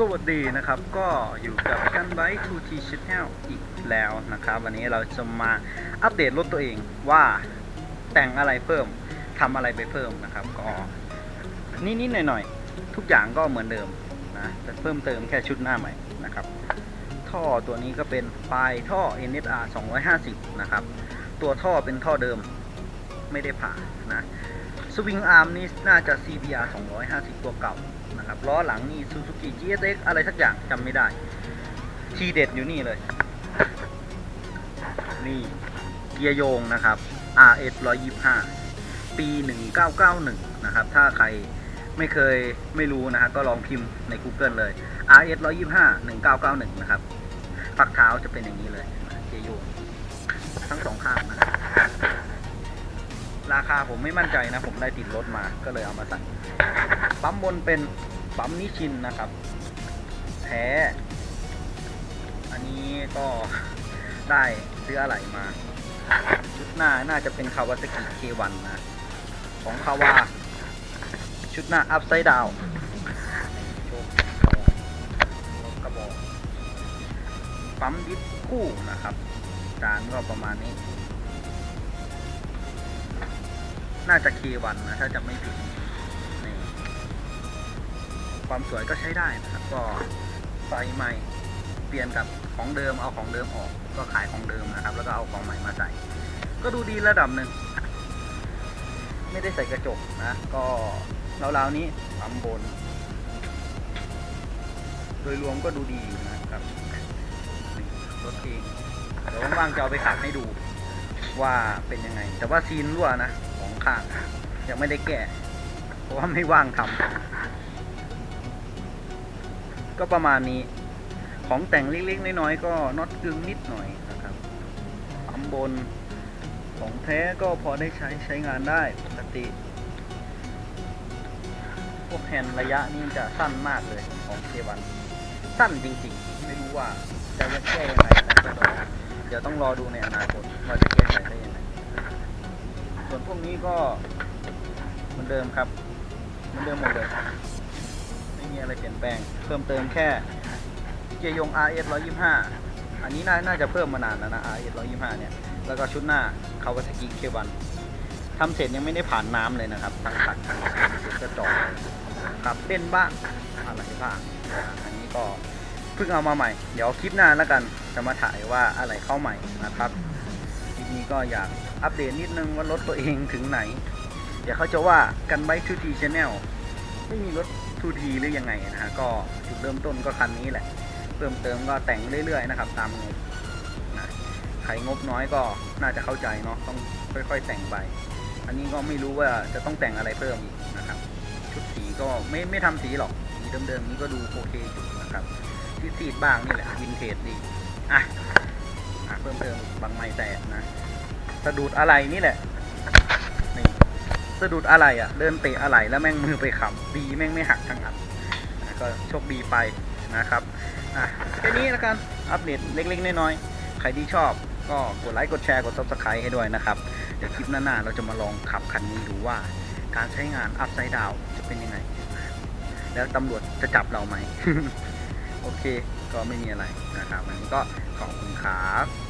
สวัสดีนะครับ ก็อยู่กับกันไบ 2T Channel อีกแล้วนะครับ วันนี้เราจะมาอัปเดตรถตัวเองว่าแต่งอะไรเพิ่มทำอะไรไปเพิ่มนะครับ ก็นิดๆหน่อยๆ ทุกอย่างก็เหมือนเดิมนะแต่เพิ่มเติมแค่ชุดหน้าใหม่นะครับ ท่อตัวนี้ก็เป็นปลายท่อ NSR 250 นะครับ ตัวท่อเป็นท่อเดิมไม่ได้ผ่านะสวิงอาร์มนี่น่าจะ CBR 250 ตัวเก่า นะครับล้อหลังนี่ Suzuki GSX อะไรสักอย่างจำไม่ได้ ทีเด็ดอยู่นี่เลย นี่เกียร์โยงนะครับ RS 125 ปี 1991 นะครับ ถ้าใครไม่เคยไม่รู้นะฮะก็ลองพิมพ์ใน Google เลย RS 125 1991 นะครับฝักเท้าจะเป็นอย่างนี้เลยเกียร์โยงทั้งสองข้างนะครับ ราคาผมไม่มั่นใจนะ ผมได้ติดรถมาก็เลยเอามาใส่งปั๊มบนเป็นปั๊มนิชินนะครับ แท้ อันนี้ก็ได้ซื้ออะไรมา ชุดหน้าน่าจะเป็นคาวาซากิเควันนะ ของคาวา ชุดหน้าอัพไซด์ดาวกระบอกปั๊มดิสคู่นะครับ จานก็ประมาณนี้ น่าจะเควันนะถ้าจะไม่ผิดนี่ความสวยก็ใช้ได้นะครับ ก็ไฟใหม่เปลี่ยนกับของเดิมเอาของเดิมออก ก็ขายของเดิมนะครับ แล้วก็เอาของใหม่มาใส่ ก็ดูดีระดับหนึ่งไม่ได้ใส่กระจกนะ ก็ราวๆนี้ปั๊มบน โดยรวมก็ดูดีอยู่นะครับรถเองเดี๋ยวว่างๆจะเอาไปขับให้ดูว่าเป็นยังไง แต่ว่าซีนรั่วนะ ข้างยังไม่ได้แก้เพราะว่าไม่ว่างทำก็ประมาณนี้ ของแต่งเล็กๆน้อยๆก็น็อตกึงนิดหน่อยนะครับปั๊มบนของแท้ก็พอได้ใช้ใช้งานได้ปกติ พวกแฮนระยะนี่จะสั้นมากเลยของเควันสั้นจริงๆ ไม่รู้ว่าจะแก้ยังไงนะเดี๋ยวต้องรอดูในอนาคตว่าจะแก้ วนพวกนี้ก็เหมือนเดิมครับเหมือนเดิมหมดเลย ไม่มีอะไรเปลี่ยนแปลง เพิ่มเติมแค่เกียร์ยง RS 125 อันนี้น่าน่าจะเพิ่มมานานแล้วนะ RS 125 เนี่ย แล้วก็ชุดหน้า Kawasaki K1 ทำเสร็จยังไม่ได้ผ่านน้ำเลยนะครับทั้งตัดทั้งเสร็จก็จอดครับเล่นบ้างอะไรบ้างอันนี้ก็เพิ่งเอามาใหม่ เดี๋ยวคลิปหน้าแล้วกันจะมาถ่ายว่าอะไรเข้าใหม่นะครับ ก็อยากอัปเดตนิดนึงว่ารถตัวเองถึงไหน เดี๋ยวเขาจะว่ากันไบทูทีชแนลไม่มีรถทูทีหรือยังไงนะฮะก็จุดเริ่มต้นก็คันนี้แหละ เพิ่มเติมก็แต่งเรื่อยๆนะครับ ตามงบนะใครงบน้อยก็น่าจะเข้าใจเนาะต้องค่อย ๆ แต่งไปอันนี้ก็ไม่รู้ว่าจะต้องแต่งอะไรเพิ่มอีกนะครับชุดสีก็ไม่ไม่ทำสีหรอกสีเดิมๆนี้ก็ดูโอเคอยู่นะครับที่สีดบ้างนี่แหละวินเทจดีอะอะเพิ่มเติมบางไม้แตกนะ สะดุดอะไรนี่แหละนี่สะดุดอะไรอะ เดินเตะอะไรแล้วแม่งมือไปขำดีแม่งไม่หักทั้งอันก็โชคดีไปนะครับอะแค่นี้แล้วกันอัปเดตเล็ก ๆ น้อยๆใครที่ชอบก็กดไลค์กดแชร์กด subscribe ให้ด้วยนะครับ เดี๋ยวคลิปหน้าๆเราจะมาลองขับคันนี้ดูว่า การใช้งาน upside down จะเป็นยังไง แล้วตำรวจจะจับเราไหม โอเค ก็ไม่มีอะไรนะครับวันนี้ก็ขอบคุณครับ